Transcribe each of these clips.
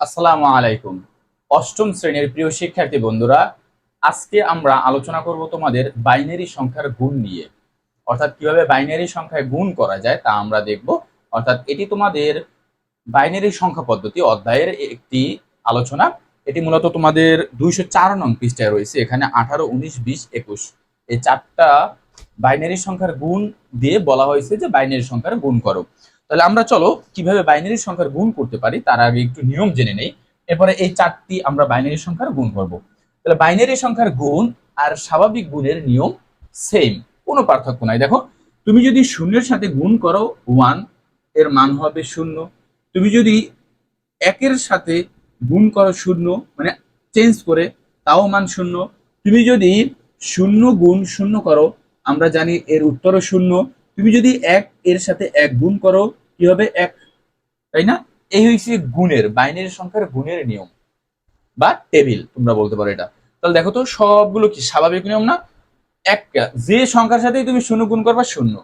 আসসালামু আলাইকুম। অষ্টম শ্রেণির প্রিয় শিক্ষার্থী বন্ধুরা, আজকে আমরা আলোচনা করব তোমাদের বাইনারি সংখ্যার গুণ নিয়ে। অর্থাৎ কীভাবে বাইনারি সংখ্যায় গুণ করা যায় তা আমরা দেখব। অর্থাৎ এটি তোমাদের বাইনারি সংখ্যা পদ্ধতি অধ্যায়ের একটি আলোচনা। এটি মূলত তোমাদের দুইশো চার নং পৃষ্ঠায় রয়েছে, এখানে আঠারো, উনিশ, বিশ, একুশ। এই চারটা বাইনারি সংখ্যার গুণ দিয়ে বলা হয়েছে যে বাইনারি সংখ্যার গুণ করো। তাহলে আমরা চলো কীভাবে বাইনারি সংখ্যার গুণ করতে পারি, তার আগে একটু নিয়ম জেনে নেই। এরপরে এই চারটি আমরা বাইনারি সংখ্যার গুণ করব। তাহলে বাইনারি সংখ্যার গুণ আর স্বাভাবিক গুণের নিয়ম সেম কোনো পার্থক্য নাই। দেখো, তুমি যদি শূন্যের সাথে গুণ করো ওয়ানের মান হবে শূন্য। তুমি যদি একের সাথে গুণ করো শূন্য মানে চেঞ্জ করে, তাও মান শূন্য। তুমি যদি শূন্য গুণ শূন্য করো, আমরা জানি এর উত্তরও শূন্য। তুমি যদি এক এর সাথে এক গুণ করো, কি হবে এক? তাই না? এই হচ্ছে গুণের, বাইনারি সংখ্যার গুণের নিয়ম বা টেবিল, তোমরা বলতে পারো এটা। তাহলে দেখো তো, সবগুলো কি স্বাভাবিক নিয়ম না? এক, যে সংখ্যার সাথেই তুমি শূন্য গুণ করবা, শূন্য।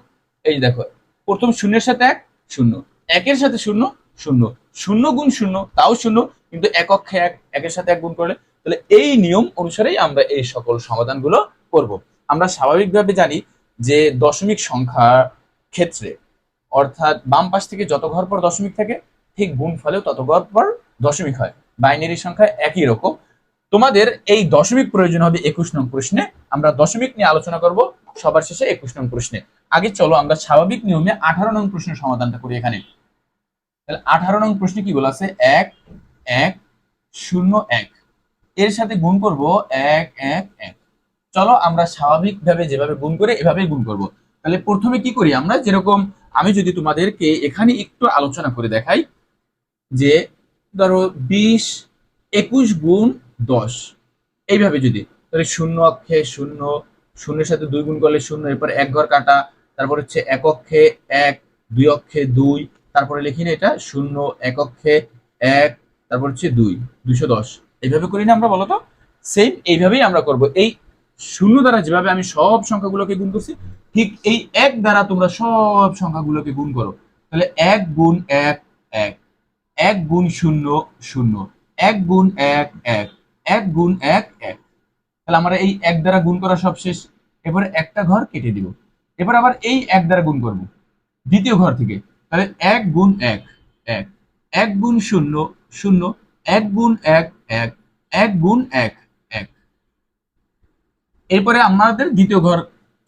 এই দেখো, প্রথম শূন্যের সাথে এক, শূন্য। একের সাথে শূন্য শূন্য। শূন্য গুণ শূন্য, তাও শূন্য, কিন্তু একক্ষে এক, একের সাথে এক গুণ করলে। তাহলে এই নিয়ম অনুসারেই আমরা এই সকল সমাধানগুলো করব। আমরা স্বাভাবিকভাবে জানি যে দশমিক সংখ্যার ক্ষেত্রে, অর্থাৎ বাম পাশ থেকে যত ঘর পর দশমিক থাকে, ঠিক গুণ ফলেও তত ঘর পর দশমিক হয়। বাইনারি সংখ্যা একই রকম। তোমাদের এই দশমিক প্রয়োজন হবে একুশ নং প্রশ্নে। আমরা দশমিক নিয়ে আলোচনা করব, সবার শেষে একুশ নং প্রশ্নে। আগে চলো আমরা স্বাভাবিক নিয়মে আঠারো নং প্রশ্নের সমাধানটা করি এখানে। তাহলে আঠারো নং প্রশ্নে কি বলা আছে? এক এক, শূন্য, এক। এর সাথে গুণ করব এক এক এক। চলো আমরা স্বাভাবিকভাবে যেভাবে গুণ করে, এভাবেই গুণ করব। তাহলে প্রথমে কি করি আমরা? যেরকম আমি যদি তোমাদেরকে এখানে একটু আলোচনা করে দেখাই, যে ধরো বিশ একুশ গুণ দশ, এইভাবে যদি, তাহলে শূন্য অক্ষে শূন্য, শূন্যের সাথে দুই গুণ করলে শূন্য, এরপর এক ঘর কাটা, তারপর হচ্ছে এক অক্ষে এক, দুই অক্ষে দুই, তারপরে লিখি না এটা, শূন্য, এক অক্ষে এক, তারপর হচ্ছে দুই, দুইশো দশ। এইভাবে করি না আমরা বলতো? সেম এইভাবেই আমরা করব। এই শূন্য দ্বারা যেভাবে আমি সব সংখ্যাগুলোকে গুণ করছি, ঠিক এই এক দ্বারা তোমরা সব সংখ্যাগুলোকে গুণ করো। তাহলে এক গুণ এক এক। এক গুণ শূন্য শূন্য। এক গুণ এক এক। এক গুণ এক এক। তাহলে আমরা এই এক দ্বারা গুণ করা সব শেষ। এবারে একটা ঘর কেটে দিব। এবার আবার এই এক দ্বারা গুণ করব। দ্বিতীয় ঘর থেকে। তাহলে এক গুণ এক এক। এক গুণ শূন্য শূন্য। এক গুণ এক এক। এক গুণ এক। এরপরে আমাদের দ্বিতীয় ঘর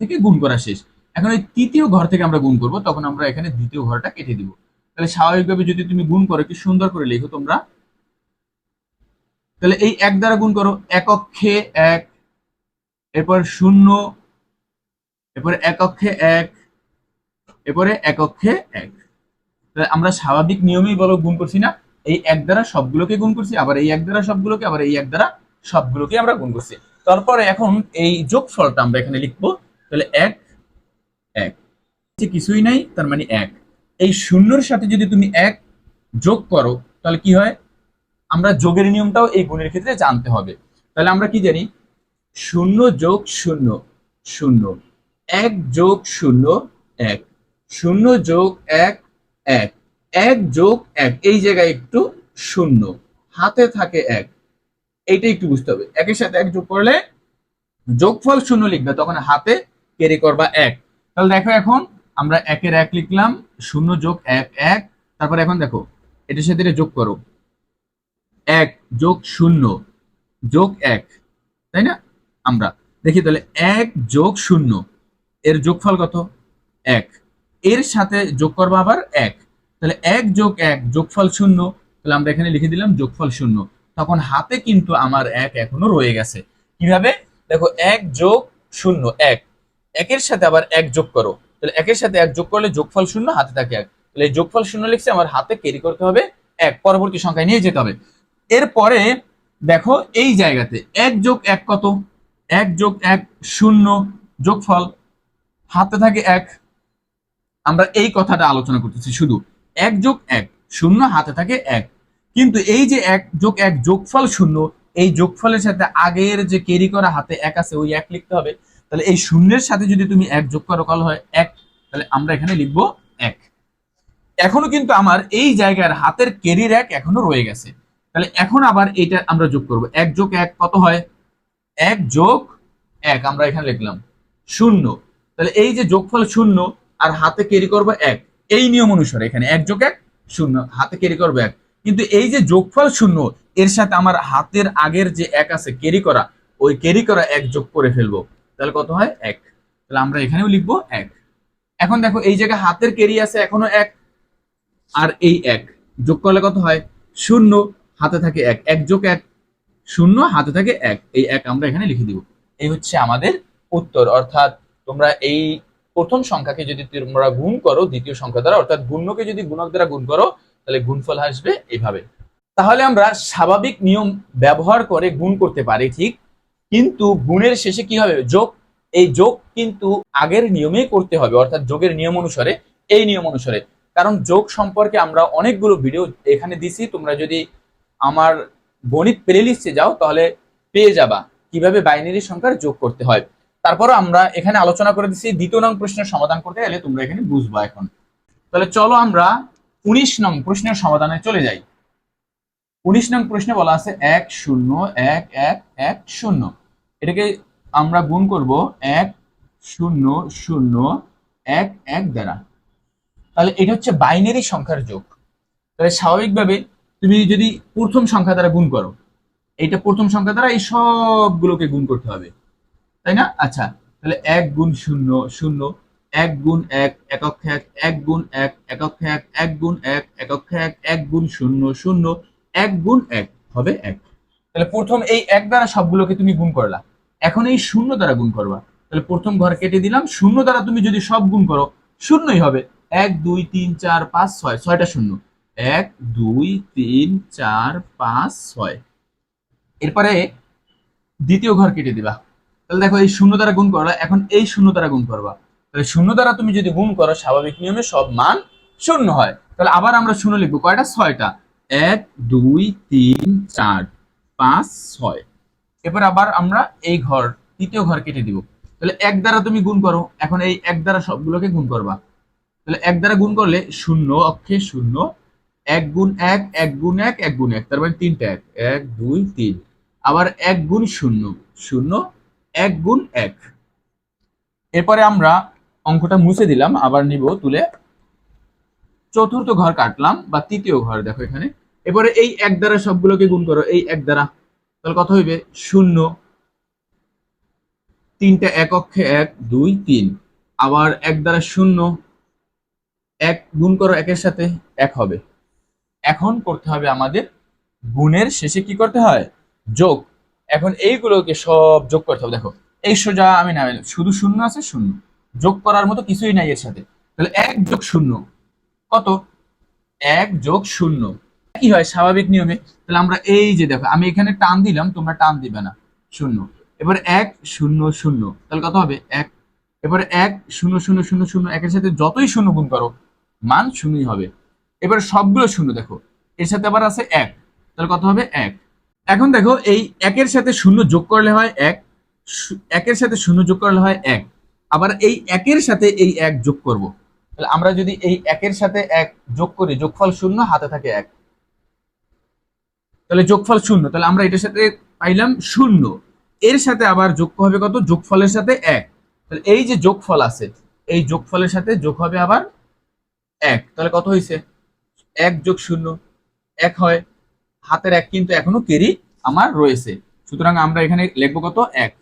থেকে গুণ করা শেষ। এখন এই তৃতীয় ঘর থেকে আমরা গুণ করব, তখন আমরা এখানে দ্বিতীয় ঘরটা কেটে দিব। তাহলে স্বাভাবিকভাবে যদি তুমি গুণ করো, কি সুন্দর করে লেখো তোমরা। তাহলে এই এক দ্বারা গুণ করো, এক অক্ষে এক, এরপর শূন্য, এরপরে এক অক্ষে এক, এরপরে এক অক্ষে এক। তাহলে আমরা স্বাভাবিক নিয়মেই বলো গুণ করছি না, এই এক দ্বারা সবগুলোকে গুণ করছি, আবার এই এক দ্বারা সবগুলোকে, আবার এই এক দ্বারা সবগুলোকে আমরা গুণ করছি। তারপরে এখন এই যোগফলটা আমরা এখানে লিখব, তাহলে এক এক। কিছুই নাই, তার মানে এক। এই শূন্যর সাথে যদি তুমি এক যোগ করো, তাহলে কি হয়? আমরা যোগের নিয়মটাও এই গুণের ক্ষেত্রে জানতে হবে। তাহলে আমরা কি জানি? শূন্য যোগ শূন্য শূন্য। এক যোগ শূন্য, এক। শূন্য যোগ এক এক। এক যোগ এক, এই জায়গায় একটু শূন্য। হাতে থাকে এক। এইটা একটু বুঝতে হবে। একের সাথে এক যোগ করলে যোগফল শূন্য লিখবে, তখন হাতে ক্যারি করবা এক। তাহলে দেখো এখন আমরা একের এক লিখলাম, শূন্য যোগ এক এক। তারপর এখন দেখো, এটার সাথে এটা যোগ করো। এক যোগ শূন্য যোগ এক, তাই না? আমরা দেখি তাহলে এক যোগ শূন্য, এর যোগফল কত? এক। এর সাথে যোগ করব আবার এক। তাহলে এক যোগ এক যোগফল শূন্য, তাহলে আমরা এখানে লিখে দিলাম যোগফল শূন্য। তখন হাতে কিন্তু আমার এক এখনও রয়ে গেছে। কীভাবে? দেখো, এক যোগ শূন্য, এক। একের সাথে আবার এক যোগ করো। তাহলে একের সাথে এক যোগ করলে যোগফল শূন্য, হাতে থাকে এক। তাহলে যোগফল শূন্য লিখছে, আমার হাতে ক্যারি করতে হবে এক। পরবর্তী সংখ্যায় নিয়ে যেতে হবে। এরপরে দেখো, এই জায়গাতে এক যোগ এক কত? এক যোগ এক শূন্য, যোগফল হাতে থাকে এক। আমরা এই কথাটা আলোচনা করতেছি শুধু। এক যোগ এক, শূন্য হাতে থাকে এক। কিন্তু এই যে এক যোগ এক যোগফল শূন্য, এই যোগফলের সাথে আগের যে ক্যারি করা হাতে এক আছে, ওই এক লিখতে হবে। তাহলে এই শূন্যের সাথে যদি তুমি এক যোগ করো, কাল হয় এক, তাহলে আমরা এখানে লিখব এক। এখনও কিন্তু আমার এই জায়গার হাতের কেরির এক এখনও রয়ে গেছে। তাহলে এখন আবার এটা আমরা যোগ করব। এক যোগ এক কত হয়? এক যোগ এক, আমরা এখানে লিখলাম। শূন্য। তাহলে এই যে যোগফল শূন্য আর হাতে ক্যারি করব এক, এই নিয়ম অনুসারে এখানে এক যোগ এক, শূন্য, হাতে ক্যারি করব এক। কিন্তু এই যে যোগফল শূন্য, এর সাথে আমার হাতের আগের যে এক আছে ক্যারি করা, ওই ক্যারি করা এক যোগ করে ফেলব। তাহলে কত হয়? এক। তাহলে আমরা এখানেও লিখব এক। এখন দেখো, এই জায়গায় হাতের ক্যারি আছে, এখনও এক, আর এই এক। যোগ করলে কত হয়? শূন্য, হাতে থাকে এক। এক যোগ এক, শূন্য, হাতে থাকে এক। এই এক আমরা এখানে লিখে দিব। এই হচ্ছে আমাদের উত্তর। অর্থাৎ তোমরা এই প্রথম সংখ্যাকে যদি তোমরা গুণ করো, দ্বিতীয় সংখ্যা দ্বারা, অর্থাৎ গুণ্যকে যদি গুণক দ্বারা গুণ করো তাহলে গুণফল আসবে এইভাবে তাহলে আমরা স্বাভাবিক নিয়ম ব্যবহার করে গুণ করতে পারি ঠিক, কিন্তু গুণের শেষে কি হবে? যোগ, এই যোগ কিন্তু আগের নিয়মেই করতে হবে, অর্থাৎ যোগের নিয়ম অনুসারে, এই নিয়ম অনুসারে। কারণ যোগ সম্পর্কে আমরা অনেকগুলো ভিডিও এখানে দিছি, তোমরা যদি আমার গণিত প্লেলিস্টে যাও, তাহলে পেয়ে যাবা কীভাবে বাইনারি সংখ্যার যোগ করতে হয়। তারপর আমরা এখানে আলোচনা করে দিচ্ছি দ্বিতীয় নং প্রশ্নের সমাধান করতে গেলে তোমরা এখানে বুঝবা এখন। তাহলে চলো আমরা উনিশ নং প্রশ্নের সমাধানে চলে যাই। উনিশ নং প্রশ্নে বলা আছে এক শূন্য, এক এক এক, শূন্য। এটাকে আমরা গুণ করব এক শূন্য শূন্য, এক এক দ্বারা। তাহলে এটা হচ্ছে বাইনারি সংখ্যার যোগ। তাহলে স্বাভাবিকভাবে তুমি যদি প্রথম সংখ্যা দ্বারা গুণ করো এটা প্রথম সংখ্যা দ্বারা এই সবগুলোকে গুণ করতে হবে। তাই না? আচ্ছা তাহলে এক গুণ শূন্য শূন্য এক গুণ এক একক এক এক গুণ এক একক এক এক গুণ এক একক এক এক গুণ শূন্য শূন্য, এক গুণ এক, হবে এক। তাহলে প্রথম এই এক দ্বারা সবগুলোকে তুমি গুণ করলা। এখন এই শূন্য দ্বারা গুণ করবা। তাহলে প্রথম ঘর কেটে দিলাম, শূন্য দ্বারা তুমি যদি সব গুণ করো, শূন্যই হবে। এক, দুই, তিন, চার, পাঁচ, ছয়, ছয়টা শূন্য। এক, দুই, তিন, চার, পাঁচ, ছয়। এরপরে দ্বিতীয় ঘর কেটে দিবা। তাহলে দেখো এই শূন্য দ্বারা গুণ করলা, এখন এই শূন্য দ্বারা গুণ করবা। তাহলে শূন্য দ্বারা তুমি যদি গুণ করো, স্বাভাবিক নিয়মে সব মান শূন্য হয়। তাহলে আবার আমরা শূন্য লিখব। কয়টা? ছয়টা। এক, দুই, তিন, চার, পাঁচ, ছয়। এবার আবার আমরা এই ঘর, তৃতীয় ঘর কেটে দিব। তাহলে এক দ্বারা তুমি গুণ করো। এখন এই এক দ্বারা সবগুলোকে গুণ করবা। তাহলে এক দ্বারা গুণ করলে শূন্য অক্ষে শূন্য, এক গুণ এক এক গুণ এক এক গুণ এক। তার মানে তিনটা এক। এক, দুই, তিন। আবার এক গুণ শূন্য শূন্য, এক গুণ এক। এরপরে আমরা অঙ্কটা মুছে দিলাম, আবার নিব তুলে। চতুর্থ ঘর কাটলাম, বা তৃতীয় ঘর দেখো এখানে। এবারে এই এক দ্বারা সবগুলোকে গুণ করো, এই এক দ্বারা। তাহলে কত হইবে? শূন্য। তিনটা এক অক্ষে এক, দুই, তিন। আবার এক দ্বারা শূন্য, এক গুণ করো একের সাথে, এক হবে। এখন করতে হবে আমাদের গুণের শেষে কি করতে হয়? যোগ। এখন এইগুলোকে সব যোগ করতে হবে। দেখো, এই সোজা আমি না শুধু শূন্য আছে, শূন্য। যোগ করার মতো কিছুই নাই এর সাথে। তাহলে এক যোগ শূন্য। কত? এক যোগ শূন্য। কি হয়? স্বাভাবিক নিয়মে। তাহলে আমরা এই যে দেখো, আমি এখানে টান দিলাম, তোমরা টান দিবে না। শূন্য। এবার এক শূন্য শূন্য। তাহলে কত হবে? এক। এবারে এক শূন্য শূন্য শূন্য শূন্য একের সাথে যতই শূন্য গুণ করো, মান শূন্যই হবে। এবার সবগুলো শূন্য দেখো। এর সাথে আবার আছে এক। তাহলে কত হবে? এক। এখন দেখো, এই একের সাথে শূন্য যোগ করলে হয় এক একের সাথে শূন্য যোগ করলে হয় এক। আবার এই একের সাথে এই এক যোগ করব। তাহলে আমরা যদি এই একের সাথে এক যোগ করি, যোগফল শূন্য, হাতে থাকে এক। তাহলে যোগফল শূন্য, তাহলে আমরা এটার সাথে পাইলাম শূন্য। এর সাথে আবার যোগ হবে কত? যোগফলের সাথে এক। তাহলে এই যে যোগফল আছে, এই যোগফলের সাথে যোগ হবে আবার এক। তাহলে কত হয়েছে এক যোগ শূন্য, এক হয়। হাতের এক কিন্তু এখনও কেরি আমার রয়েছে। সুতরাং আমরা এখানে লিখব কত? এক।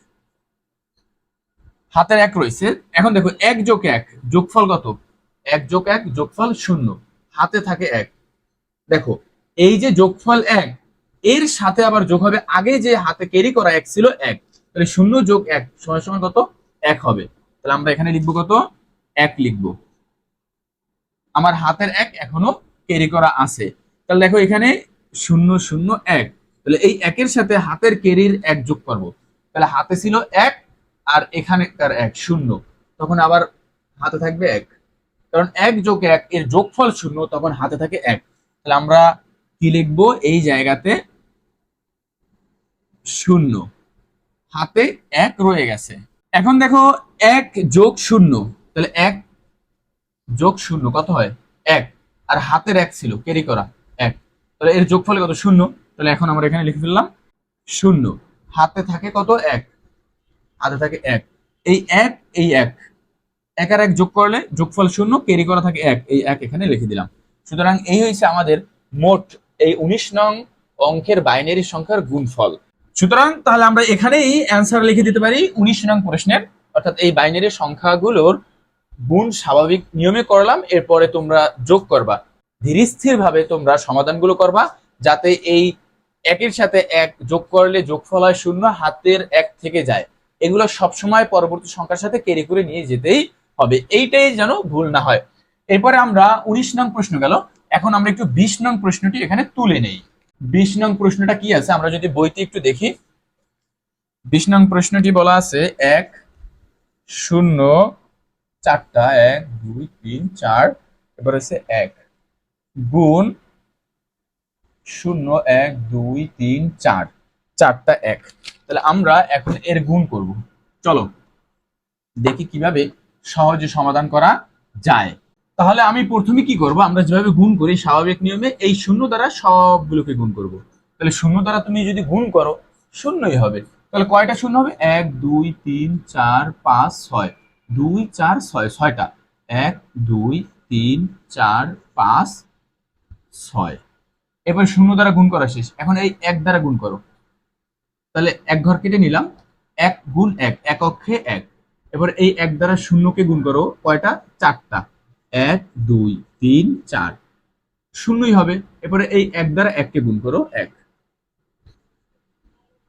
হাতের এক রয়েছে। এখন দেখো, এক যোগ এক, যোগফল কত? এক যোগ এক, যোগফল শূন্য। হাতে থাকে এক। দেখো, এই যে যোগফল এক, এর সাথে আবার যোগ হবে। আগে যে হাতে ক্যারি করা এক ছিল এক। তাহলে শূন্য যোগ এক সময় সময় কত? এক হবে। তাহলে আমরা এখানে লিখব কত? এক লিখব। আমার হাতের এক এখনও ক্যারি করা আছে। তাহলে দেখো, এখানে শূন্য শূন্য, এক। তাহলে এই একের সাথে হাতের ক্যারির এক যোগ করব। তাহলে হাতে ছিল এক আর এখানেকার এক শূন্য। তখন আবার হাতে থাকবে এক। কারণ এক যোগ এক, এর যোগফল শূন্য, তখন হাতে থাকে এক। তাহলে আমরা কি লিখব? এই জায়গাতে শূন্য। হাতে এক রয়ে গেছে। এখন দেখো, এক যোগ শূন্য। তাহলে এক যোগ শূন্য কত হয়? এক। আর হাতের এক ছিল ক্যারি করা, এক। তাহলে এর যোগফলে কত? শূন্য। তাহলে এখন আমরা এখানে লিখে ফেললাম, শূন্য। হাতে থাকে কত? এক। হাতে থাকে এক। এই এক এই এক। এক আর এক যোগ করলে যোগফল শূন্য ক্যারি করা থাকে এক। এই এক এখানে লিখে দিলাম। সুতরাং এই হয়েছে আমাদের মোট এই উনিশ নং অঙ্কের বাইনারি সংখ্যার গুণফল। সুতরাং তাহলে আমরা এখানেই অ্যান্সার লিখে দিতে পারি উনিশ নং প্রশ্নের। অর্থাৎ এই বাইনারি সংখ্যাগুলোর গুণ স্বাভাবিক নিয়মে করলাম, এরপরে তোমরা যোগ করবা। ধীরস্থির ভাবে তোমরা সমাধানগুলো করবা, যাতে এই একের সাথে এক যোগ করলে যোগফল হয় শূন্য, হাতের এক থেকে যায়। এগুলো সবসময় পরবর্তী সংখ্যার সাথে কেরি করে নিয়ে যেতেই হবে। এইটাই যেন ভুল না হয়। এরপরে আমরা উনিশ নং প্রশ্ন গেল। এখন আমরা একটু বিশ নং প্রশ্নটি এখানে তুলে নেই। বিশ নং প্রশ্নটা কি আছে? আমরা যদি বইতে একটু দেখি। বিশ নং প্রশ্নটি বলা আছে, এক, শূন্য, চারটা, এক, দুই, তিন, চার, এবার হচ্ছে এক। গুণ শূন্য, এক, দুই, তিন, চার। চারটা, এক। তাহলে আমরা এখন এর গুণ করব। চলো, দেখি কীভাবে সহজে সমাধান করা যায়। তাহলে আমি প্রথমে কি করব? আমরা যেভাবে গুণ করি, স্বাভাবিক নিয়মে এই শূন্য দ্বারা সবগুলোকে গুণ করব। তাহলে শূন্য দ্বারা তুমি যদি গুণ করো, শূন্যই হবে। তাহলে কয়টা শূন্য হবে? এক, দুই, তিন, চার, পাঁচ, ছয়। দুই, চার, ছয়, ছয়টা। এক, দুই, তিন, চার, পাঁচ, ছয়। এবার শূন্য দ্বারা গুণ করা শেষ। এখন এই এক দ্বারা গুণ করো। তাহলে এক ঘর কেটে নিলাম। এক গুণ এক এক অক্ষে এক। এবার এই এক দ্বারা শূন্যকে গুণ করো, কয়টা? চারটা। এক, দুই, তিন, চার। শূন্যই হবে। এরপরে এই এক দ্বারা এককে গুণ করো, এক।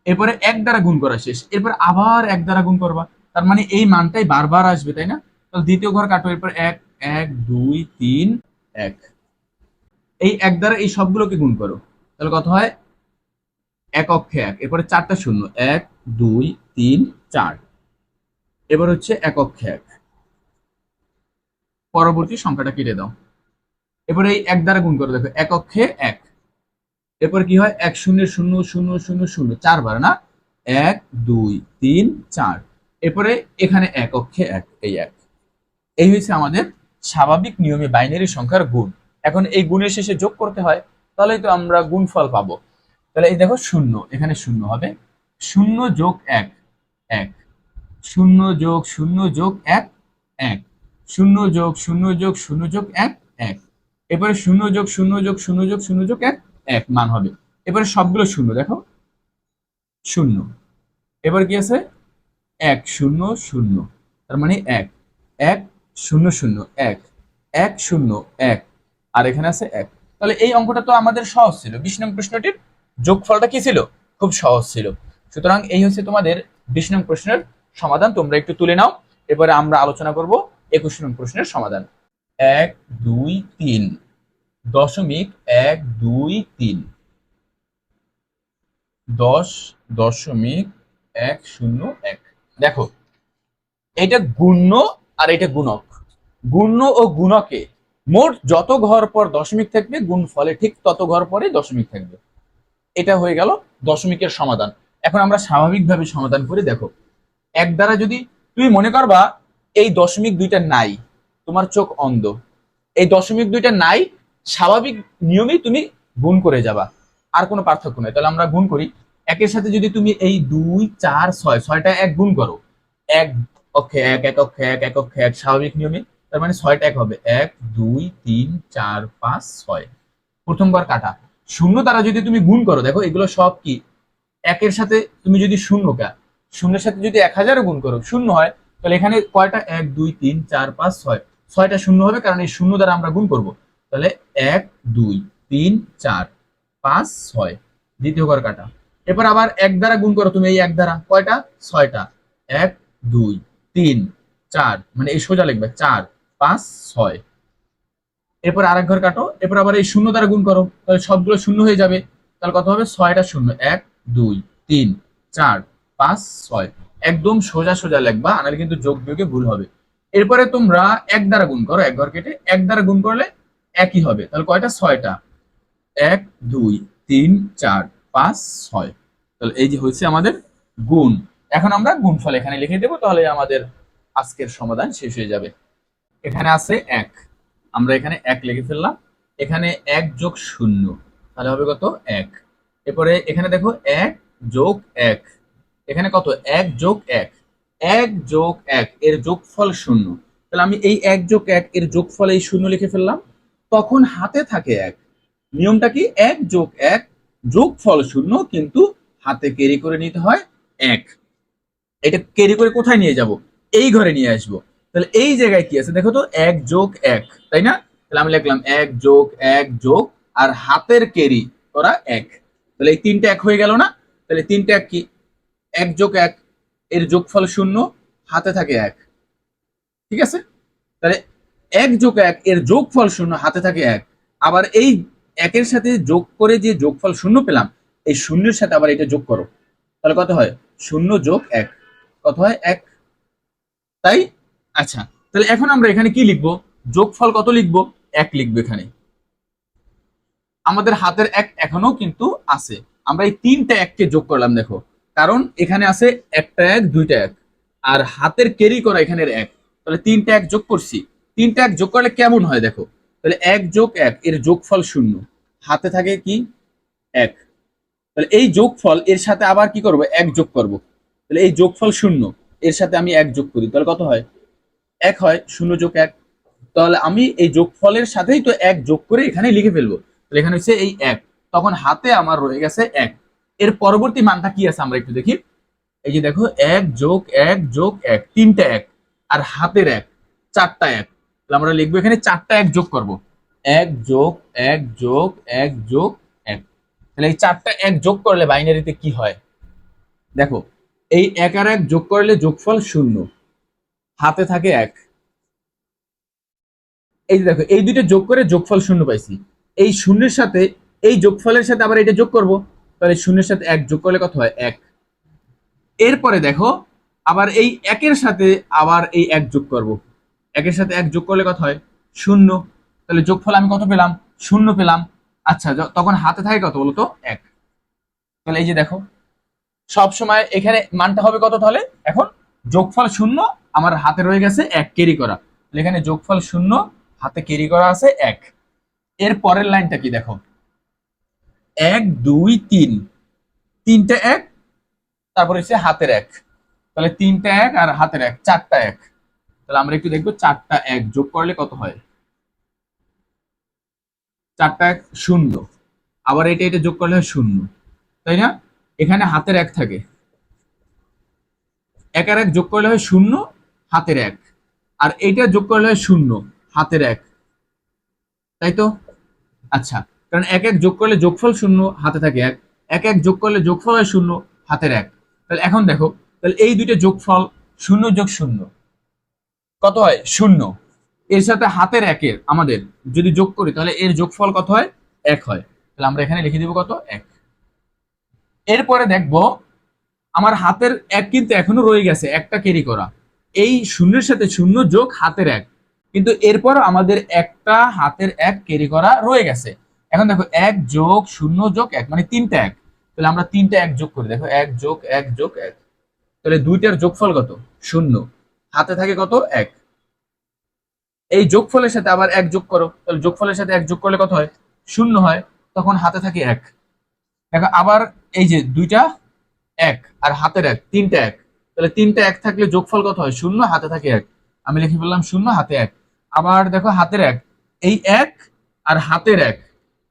এরপরে এক দ্বারা গুণ করা শেষ। এরপর আবার এক দ্বারা গুণ করবা। তার মানে এই মানটাই বারবার আসবে, তাই না? তাহলে দ্বিতীয় ঘর কাটো, এরপর এক এক, দুই, তিন, এক। এই এক দ্বারা এই সবগুলোকে গুণ করো। তাহলে কত হয়? এক অক্ষে এক, এরপরে চারটা শূন্য, এক, দুই, তিন, চার। এবার হচ্ছে এক অক্ষে এক। পরবর্তী সংখ্যাটা কেটে দাও। এবার এই এক দ্বারা গুণ করে, দেখো, এক অক্ষে এক। এরপর কি হয়? এক শূন্য শূন্য শূন্য শূন্য শূন্য, চারবার, না? এক, দুই, তিন, চার। এরপরে এখানে এক অক্ষে এক, এই এক। এই হয়েছে আমাদের স্বাভাবিক নিয়মে বাইনারি সংখ্যার গুণ। এখন এই গুণের শেষে যোগ করতে হয়, তাহলেই তো আমরা গুণফল পাবো। তাহলে এই দেখো শূন্য, এখানে শূন্য হবে। শূন্য যোগ এক এক। শূন্য যোগ শূন্য যোগ এক এক। শূন্য যোগ শূন্য যোগ শূন্য যোগ এক এক। এবারে শূন্য যোগ শূন্য যোগ শূন্য যোগ শূন্য যোগ এক এক মান হবে। এবারে সবগুলো শূন্য, দেখো। শূন্য। এবার কি আছে? এক, শূন্য শূন্য। তার মানে এক। এক, শূন্য শূন্য, এক। এক, শূন্য, এক। আর এখানে আছে এক। তাহলে এই অঙ্কটা তো আমাদের সহজ ছিল। বিশ নং প্রশ্নটির যোগফলটা কি ছিল? খুব সহজ ছিল। সুতরাং এই হচ্ছে তোমাদের বিশ নং প্রশ্নের সমাধান। তোমরা একটু তুলে নাও। এবারে আমরা আলোচনা করব একুশ নং প্রশ্নের সমাধান। এক, দুই, তিন। দশমিক এক, দুই, তিন। দশ, দশমিক এক, শূন্য, এক। দেখো, এটা গুণ্য আর এটা গুণক। গুণ্য ও গুণকে মোট যত ঘর পর দশমিক থাকবে গুণ ফলে ঠিক তত ঘর পরে দশমিক থাকবে। এটা হয়ে গেল দশমিকের সমাধান। এখন আমরা স্বাভাবিকভাবে সমাধান করে, দেখো। এক দ্বারা যদি তুমি মনে করবা, এই দশমিক দুইটা নাই, তোমার চোখ অন্ধ। এই দশমিক দুইটা নাই, স্বাভাবিক নিয়মেই তুমি গুণ করে যাবা। আর কোনো পার্থক্য নেই। তাহলে আমরা গুণ করি, একের সাথে যদি তুমি এই দুই, চার, ছয়, ছয়টা এক গুণ করো, এক অক্ষে এক এক অক্ষে এক এক অক্ষে এক, স্বাভাবিক নিয়মে, তার মানে ছয়টা এক হবে। এক, দুই, তিন, চার, পাঁচ, ছয়। প্রথমবার কাটা। শূন্য দ্বারা যদি তুমি গুণ করো, দেখো এগুলো সব কি? একের সাথে তুমি যদি শূন্য কা, শূন্যের সাথে যদি এক হাজারও গুণ করো, শূন্য হয়, তাহলে এখানে কয়টা? এক, দুই, তিন, চার, পাঁচ, ছয়। ছয়টা শূন্য হবে কারণ এই শূন্য দ্বারা আমরা গুণ করব। তাহলে এক, দুই, তিন, চার, পাঁচ, ছয়, দ্বিতীয় ঘর কাটা। এরপর আবার এক দ্বারা গুণ করো তুমি এই এক দ্বারা। কয়টা? ছয়টা। এক, দুই, তিন, চার মানে এই সোজা লিখবে, চার, পাঁচ, ছয়। এরপর আরেক ঘর কাটো, এরপর আবার এই শূন্য দ্বারা গুণ করো, তাহলে সবগুলো শূন্য হয়ে যাবে। তাহলে কত হবে? ছয়টা শূন্য। এক, দুই, তিন, চার, পাঁচ, ছয়। একদম সোজা সোজা লেখবা, আনালে কিন্তু যোগ বিয়োগে ভুল হবে। এরপরে তোমরা এক দ্বারা গুণ করো, এক ঘর কেটে এক দ্বারা গুণ করলে একই হবে। তাহলে কয়টা? ছয়টা। এক, দুই, তিন, চার, পাঁচ, ছয়। তাহলে এই যে হচ্ছে আমাদের গুণ। এখন আমরা গুণফল এখানে লিখে দেবো, তাহলে আমাদের আজকের সমাধান শেষ হয়ে যাবে। এখানে আছে এক। আমরা এখানে এক লিখে ফেললাম। এখানে এক যোগ শূন্য, তাহলে হবে কত? এক। এরপরে এখানে দেখো, এক যোগ এক। এখানে কত? এক যোগ এক। এক যোগ এক, এর যোগফল শূন্য। তাহলে আমি এই এক যোগ এক, এর যোগফল এই শূন্য লিখে ফেললাম। তখন হাতে থাকে এক। নিয়মটা কি? এক যোগ এক, যোগফল শূন্য, কিন্তু হাতে ক্যারি করে নিতে হয় এক। এটা ক্যারি করে কোথায় নিয়ে যাব? এই ঘরে নিয়ে আসব। তাহলে এই জায়গায় কি আছে? দেখো তো, এক যোগ এক, তাই না? তাহলে আমি লিখলাম এক যোগ এক যোগ, আর হাতের ক্যারি করা এক। তাহলে এই তিনটা এক হয়ে গেল না? তাহলে তিনটা এক কি? এক যোগ এক, এর যোগফল শূন্য, হাতে থাকে এক। ঠিক আছে? তাহলে এক যোগ এক, এর যোগফল শূন্য, হাতে থাকে এক। আবার এই একের সাথে যোগ করে যে যোগফল শূন্য পেলাম, এই শূন্যের সাথে আবার এটা যোগ করো। তাহলে কত হয়? শূন্য যোগ এক। কত হয়? এক। তাই আচ্ছা তাহলে এখন আমরা এখানে কি লিখব? যোগফল কত লিখব? এক লিখব এখানে। আমাদের হাতের এক এখনও কিন্তু আছে। আমরা এই তিনটা এককে যোগ করলাম, দেখো। কারণ এখানে আছে একটা এক, দুইটা এক। আর হাতের ক্যারি করা এখানের এক। তাহলে তিনটা এক যোগ করছি। তিনটা এক যোগ করলে কেমন হয়, দেখো? তাহলে এক যোগ এক, এর যোগফল শূন্য। হাতে থাকে কি? এক। তাহলে এই যোগফল, এর সাথে আবার কি করব? এক যোগ করব। তাহলে এই যোগফল শূন্য, এর সাথে আমি এক যোগ করি। তাহলে কত হয়? এক হয় শূন্য যোগ এক। তাহলে আমি এই যোগফলের সাথেই তো এক যোগ করে এখানে লিখে ফেলব। তাহলে এখানে হচ্ছে এই এক। তখন হাতে আমার রয়ে গেছে এক। এর পরবর্তী মানটা কি আছে আমরা একটু দেখি। এই যে দেখো, এক যোগ এক যোগ এক, তিনটা এক, আর হাতের এক, চারটা এক। তাহলে আমরা লিখব এখানে চারটা এক যোগ করব। এক যোগ এক যোগ এক যোগ এক। তাহলে এই চারটা এক যোগ করলে বাইনারিতে কি হয়? দেখো, এই এক আর এক যোগ করলে যোগফল শূন্য। হাতে থাকে এক। এই যে দেখো, এই দুইটা যোগ করে যোগফল শূন্য পাইছি। এই শূন্যের সাথে, এই যোগফলের সাথে আবার এটা যোগ করব, তাহলে শূন্যের সাথে এক যোগ করলে কত হয়? এক। এরপরে দেখো, আবার এই একের সাথে আবার এই এক যোগ করব। একের সাথে এক যোগ করলে কত হয়? শূন্য। তাহলে যোগফল আমি কত পেলাম? শূন্য পেলাম। আচ্ছা তখন হাতে থাকে কত বলো তো এক। তাহলে এই যে দেখো সব সময় এখানে মানটা হবে কত তাহলে? এখন যোগফল শূন্য আমার হাতে রয়ে গেছে এক কেরি। করা এখানে যোগফল শূন্য, হাতে কেরি করা আছে এক। এর পরের লাইনটা কি দেখো? এক, দুই, তিন। তিনটা এক, তারপরে হচ্ছে হাতের এক। তাহলে তিনটা এক আর হাতের এক, চারটা এক। তাহলে আমরা একটু দেখব চারটা এক যোগ করলে কত হয়? চারটা এক, শূন্য। আবার এটা এটা যোগ করলে হয় শূন্য। তাই না? এখানে হাতের এক থাকে। এক আর এক যোগ করলে হয় শূন্য হাতের এক। আর এইটা যোগ করলে শূন্য, হাতের এক। তাই তো? আচ্ছা কারণ এক এক যোগ করলে যোগফল শূন্য, হাতে থাকে এক। এক এক যোগ করলে যোগফল হয় শূন্য, হাতের এক। তাহলে এখন দেখো, তাহলে এই দুইটা যোগফল শূন্য যোগ শূন্য। কত হয়? শূন্য। এর সাথে হাতের একের আমাদের যদি যোগ করি, তাহলে এর যোগফল কত হয়? এক হয়। তাহলে আমরা এখানে লিখে দিব কত? এক। এরপরে দেখব, আমার হাতের এক কিন্তু এখনও রয়ে গেছে, একটা ক্যারি করা। এই শূন্যের সাথে শূন্য যোগ হাতের এক। কিন্তু এরপর আমাদের একটা হাতের এক ক্যারি করা রয়ে গেছে। এখন দেখো এক যোগ শূন্য যোগ এক মানে তিনটা এক। তাহলে আমরা তিনটা এক যোগ করি। দেখো এক যোগ এক যোগ এক। তাহলে দুইটার যোগফল কত? শূন্য। হাতে থাকে কত? এক। এই যোগফলের সাথে আবার এক যোগ করো। তাহলে যোগফলের সাথে এক যোগ করলে কত হয়? শূন্য হয়। তখন হাতে থাকে এক। দেখো আবার এই যে দুইটা এক আর হাতের এক, তিনটা এক। তাহলে তিনটা এক থাকলে যোগফল কত হয়? শূন্য, হাতে থাকে এক। আমি লিখে ফেললাম শূন্য, হাতে এক। আবার দেখো হাতের এক। এই এক আর হাতের এক।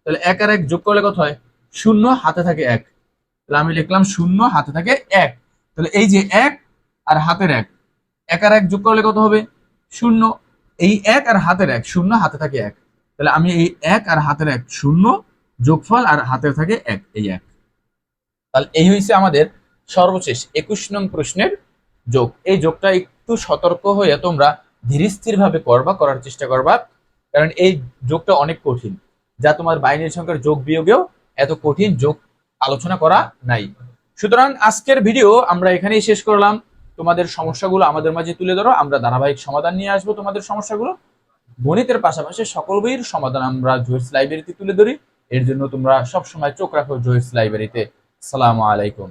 তাহলে এক আর এক যোগ করলে কত হয়? শূন্য, হাতে থাকে এক। তাহলে আমি লিখলাম শূন্য, হাতে থাকে এক। তাহলে এই যে এক আর হাতের এক এক আর এক যোগ করলে কত হবে? শূন্য। এই এক আর হাতের এক, শূন্য, হাতে থাকে এক। তাহলে আমি এই এক আর হাতের এক, শূন্য, যোগফল আর হাতের থাকে এক, এই এক। তাহলে এই হয়েছে আমাদের সর্বশেষ একুশ নং প্রশ্নের যোগ। এই যোগটা একটু সতর্ক হয়ে তোমরা ধীরস্থির ভাবে করবা, করার চেষ্টা করবা। কারণ এই যোগটা অনেক কঠিন। যা তোমার বাইনের সংখ্যার যোগ বিয়োগেও এত কঠিন যোগ আলোচনা করা নাই। সুতরাং আজকের ভিডিও আমরা এখানেই শেষ করলাম। তোমাদের সমস্যাগুলো আমাদের মাঝে তুলে ধরো। আমরা ধারাবাহিক সমাধান নিয়ে আসব তোমাদের সমস্যাগুলো। গণিতের পাশাপাশি সকল বইয়ের সমাধান আমরা জোয়েস লাইব্রেরিতে তুলে ধরি। এর জন্য তোমরা সবসময় চোখ রাখো জোয়েস লাইব্রেরিতে। সালামু আলাইকুম।